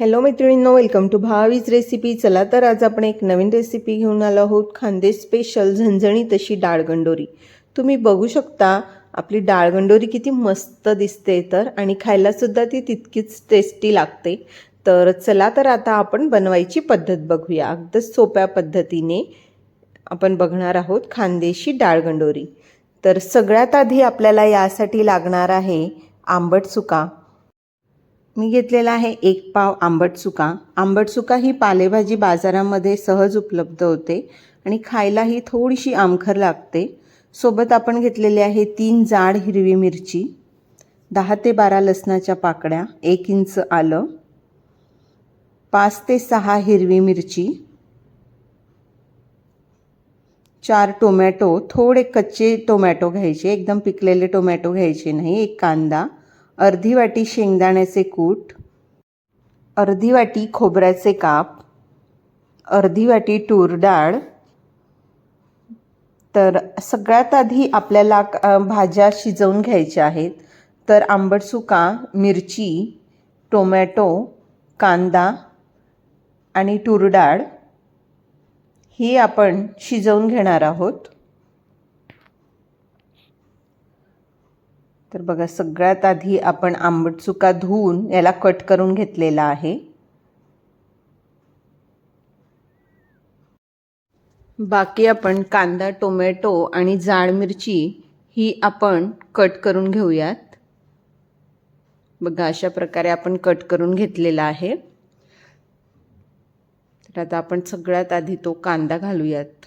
Hello मैत्रिणींनो welcome to भावीज recipe चला तर आज आपण एक नवीन रेसिपी घेऊन आलो आहोत. खांदे स्पेशल झणझणीत अशी डाळगंडोरी तुम्ही बघू शकता आपली डाळगंडोरी किती मस्त दिसते तर आणि खायलासुद्धा ती तितकीच टेस्टी लागते. तर चला तर आता आपण बनवायची पद्धत बघूया. अगदीच सोप्या पद्धतीने आपण बघणार आहोत खांदेशी डाळगंडोरी तर सगळ्यात आधी आपल्याला यासाठी लागणार आहे आंबट सुका. मी घेतलेला आहे एक पाव आंबट सुका. आंबट सुका ही पालेभाजी बाजारामध्ये सहज उपलब्ध होते आणि खायलाही थोडीशी आमखर लागते. सोबत आपण घेतलेले आहे तीन जाड हिरवी मिरची दहा ते बारा लसणाच्या पाकड्या एक इंच आलं पाच ते सहा हिरवी मिरची चार टोमॅटो थोडे कच्चे टोमॅटो घ्यायचे एकदम पिकलेले टोमॅटो घ्यायचे नाही एक कांदा अर्धी वाटी शेंगदाण्याचे कूट अर्धी वाटी खोबऱ्याचे काप अर्धी वाटी तूर डाळ. तर सगळ्यात आधी आपल्याला भाज्या शिजवून घ्यायच्या आहेत. तर आंबट सुका मिरची टोमॅटो कांदा आणि तूर डाळ ही आपण शिजवून घेणार आहोत. तर बघा सगळ्यात आधी आपण आंबट चुका धुवून याला कट करून घेतलेला आहे. बाकी आपण कांदा टोमॅटो आणि जाड मिरची ही आपण कट करून घेऊयात. बघा अशा प्रकारे आपण कट करून घेतलेला आहे. तर आता आपण सगळ्यात आधी तो कांदा घालूयात.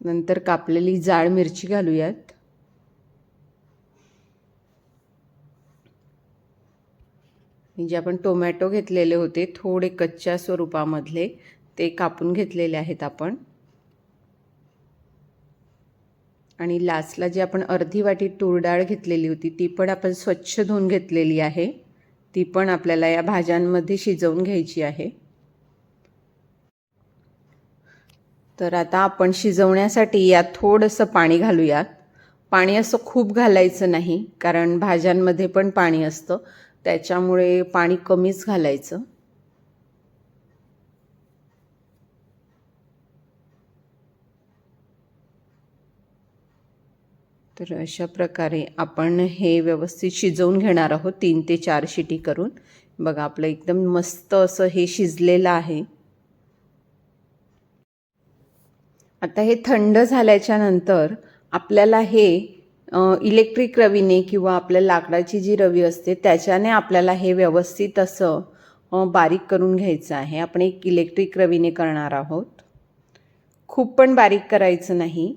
नंतर कापलेली जाड मिरची घालूयात. जे आपण टोमॅटो घेतलेले होते थोडे कच्च्या स्वरूपामधले ते कापून घेतलेले आहेत आपण. आणि लास्टला जी आपण अर्धी वाटी तूर डाळ घेतलेली होती ती पण आपण स्वच्छ धुवून घेतलेली आहे. ती पण आपल्याला या भाज्यांमध्ये शिजवून घ्यायची आहे. तर आता आपण शिजवण्यासाठी यात थोडंसं पाणी घालूयात. पाणी असं खूप घालायचं नाही कारण भाज्यांमध्ये पण पाणी असतं. त्याच्यामुळे पाणी कमीच घालायचं. तर अशा प्रकारे आपण हे व्यवस्थित शिजवून घेणार आहोत तीन ते चार शिटी करून. बघा आपलं एकदम मस्त असं हे शिजलेलं आहे. आता हे थंड झाल्याच्यानंतर आपल्याला हे इलेक्ट्रिक रवीने किंवा आपल्या लाकडाची जी रवी असते त्याच्याने आपल्याला हे व्यवस्थित असं बारीक करून घ्यायचं आहे. आपण एक इलेक्ट्रिक रवीने करणार आहोत. खूप पण बारीक करायचं नाही.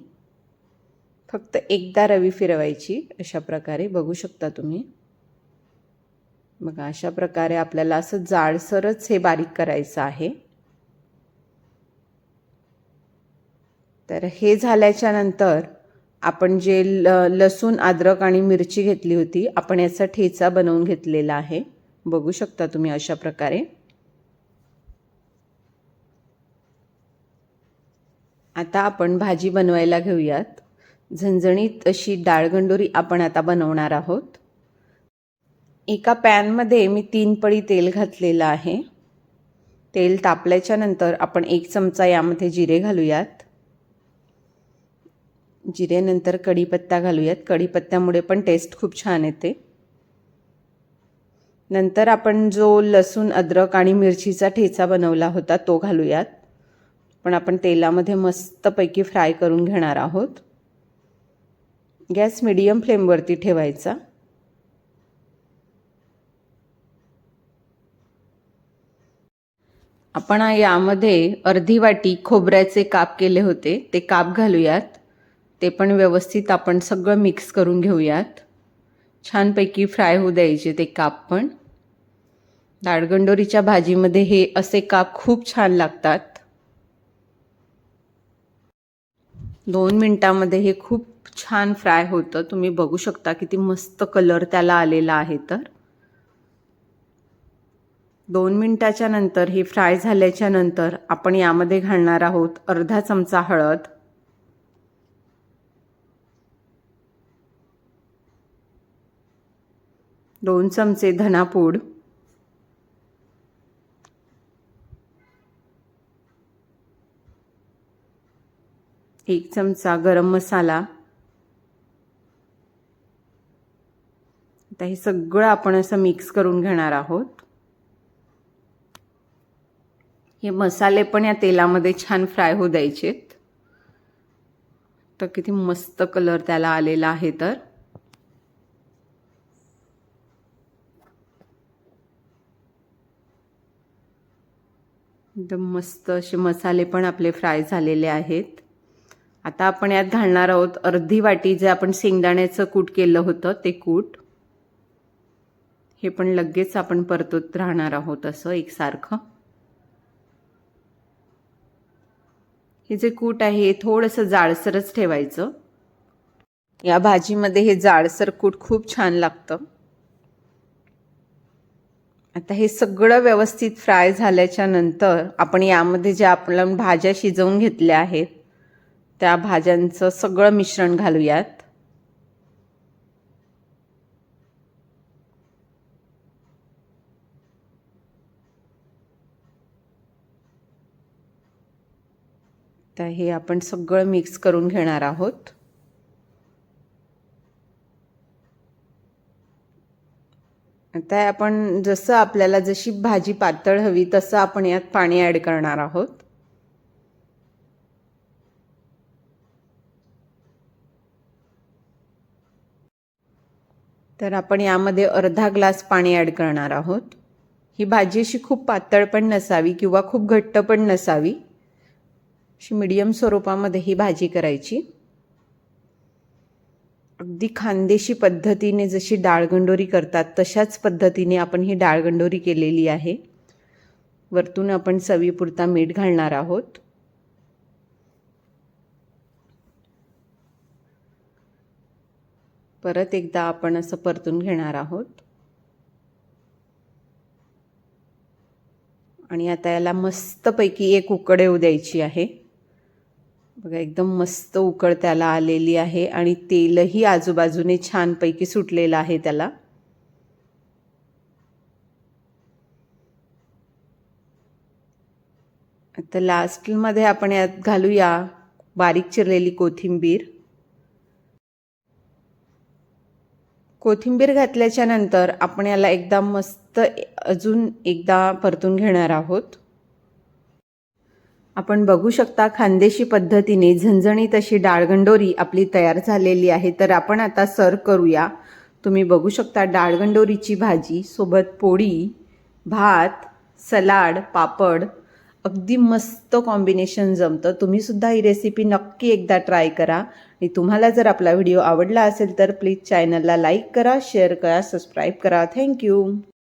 फक्त एकदा रवी फिरवायची अशा प्रकारे. बघू शकता तुम्ही. बघा अशा प्रकारे आपल्याला असं जाडसरच हे बारीक करायचं आहे. तर हे झाल्याच्यानंतर आपण जे ल लसूण अद्रक आणि मिरची घेतली होती आपण याचा ठेचा बनवून घेतलेला आहे. बघू शकता तुम्ही अशा प्रकारे. आता आपण भाजी बनवायला घेऊयात. झणझणीत अशी डाळगंडोरी आपण आता बनवणार आहोत. एका पॅनमध्ये मी तीन पळी तेल घातलेलं आहे. तेल तापल्याच्या नंतर आपण एक चमचा यामध्ये जिरे घालूयात. जिरेनंतर कढीपत्ता घालूयात. कढीपत्त्यामुळे पण टेस्ट खूप छान येते. नंतर आपण जो लसूण अद्रक आणि मिरचीचा ठेचा बनवला होता तो घालूयात. पण आपण तेलामध्ये मस्तपैकी फ्राय करून घेणार आहोत. गॅस मिडियम फ्लेमवरती ठेवायचा. आपण यामध्ये अर्धी वाटी खोबऱ्याचे काप केले होते. ते काप घालूयात. ते पण व्यवस्थित आपण सगळं मिक्स करून घेऊयात. छानपैकी फ्राय होऊ द्यायचे ते काप पण. दाळगंडोरीच्या भाजीमध्ये हे असे काप खूप छान लागतात. दोन मिनटामध्ये हे खूप छान फ्राय होतं. तुम्ही बघू शकता किती मस्त कलर त्याला आलेला आहे तर. दोन मिनटाच्या नंतर हे फ्राय झाल्याच्यानंतर आपण यामध्ये घालणार आहोत अर्धा चमचा हळद. दोन चमचे धनापूड. एक चमचा गरम मसाला. आता हे सगळं आपण असं मिक्स करून घेणार आहोत. हे मसाले पण या तेलामध्ये छान फ्राय होऊ द्यायचेत. तर किती मस्त कलर त्याला आलेला आहे तर. एकदम मस्त असे मसाले पण आपले फ्राय झालेले आहेत. आता आपण यात घालणार आहोत अर्धी वाटी जे आपण शेंगदाण्याचं कूट केलं होतं ते कूट. हे पण लगेच आपण परतत राहणार आहोत असं एकसारखं. हे जे कूट आहे हे थोडंसं जाडसरच ठेवायचं. या भाजीमध्ये हे जाडसर कूट खूप छान लागतं. आता हे सगळं व्यवस्थित फ्राय झाल्याच्यानंतर आपण यामध्ये ज्या आपण भाज्या शिजवून घेतल्या आहेत त्या भाज्यांचं सगळं मिश्रण घालूयात. तर हे आपण सगळं मिक्स करून घेणार आहोत. आता आपण जसं आपल्याला जशी भाजी पातळ हवी तसं आपण यात पाणी ॲड करणार आहोत. तर आपण यामध्ये अर्धा ग्लास पाणी ॲड करणार आहोत. ही भाजी अशी खूप पातळ पण नसावी किंवा खूप घट्ट पण नसावी. अशी मिडियम स्वरूपामध्ये ही भाजी करायची. अगदी खानदेशी पद्धतीने जशी डाळगंडोरी करतात तशाच पद्धतीने आपण ही डाळगंडोरी केलेली आहे. वरतून आपण चवीपुरता मीठ घालणार आहोत. परत एकदा आपण असं परतून घेणार आहोत. आणि आता याला मस्तपैकी एक उकड येऊ द्यायची आहे. बघा एकदम मस्त उकळ त्याला आलेली आहे आणि तेलही आजूबाजूने छानपैकी सुटलेलं आहे त्याला. आता लास्टमध्ये आपण यात घालूया बारीक चिरलेली कोथिंबीर. कोथिंबीर घातल्याच्या नंतर आपण याला एकदा मस्त अजून एकदा परतून घेणार आहोत. आपण बघू शकता खानदेशी पद्धतीने झणझणीत अशी डाळगंडोरी आपली तयार झालेली आहे. तर आपण आता सर्व करूया. तुम्ही बघू शकता डाळगंडोरीची भाजी सोबत पोळी भात सलाड पापड अगदी मस्त कॉम्बिनेशन जमतं. तुम्हीसुद्धा ही रेसिपी नक्की एकदा ट्राय करा. आणि तुम्हाला जर आपला व्हिडिओ आवडला असेल तर प्लीज चॅनलला लाईक करा शेअर करा सबस्क्राईब करा. थँक्यू